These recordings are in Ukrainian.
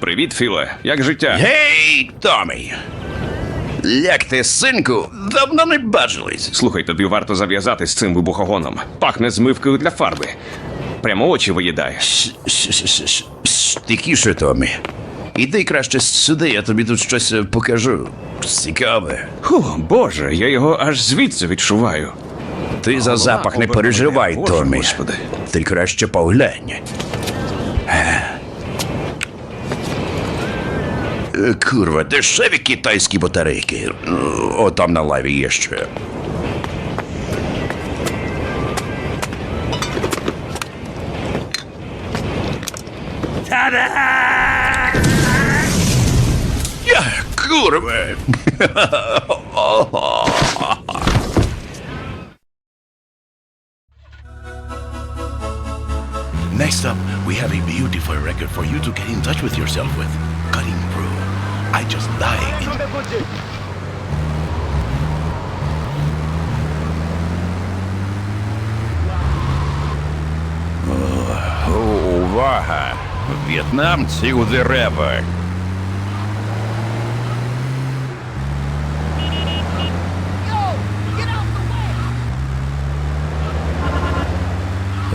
Привіт, Філе. Як життя? Гей, Томі! Як ти, синку, давно не бачились. Слухай, тобі варто зав'язати з цим вибухогоном. Пахне змивкою для фарби. Прямо очі виїдає. Ш- ш- ш- ш- ш- ш- Тихіше, Томі. Іди краще сюди, я тобі тут щось е, покажу. Цікаве. Ху, боже, я його аж звідси відчуваю. Ти за запах не переживай. Боже, Томі. Господи. Ти краще поглянь. Курва, дешеві китайські батарейки. О, там на лаві є ще. Я, курва. Next up, we have a beautiful record for you to get in touch with yourself with. Cutting Pro. I just in Увага! В'єтнамці у деревах.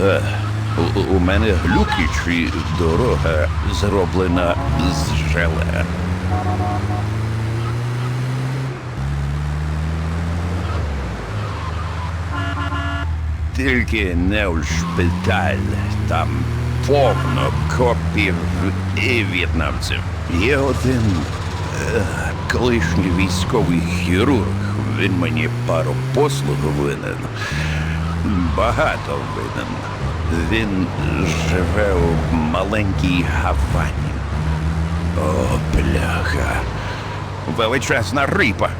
Е, у мене глюки чи дорога зроблена з желе. Тільки не в шпиталь. Там повно копів і в'єтнамців. Є один е, колишній військовий хірург. Він мені пару послуг винен. Багато винен. Він живе у маленькій Гавані. О, бляха. Величезна рипа.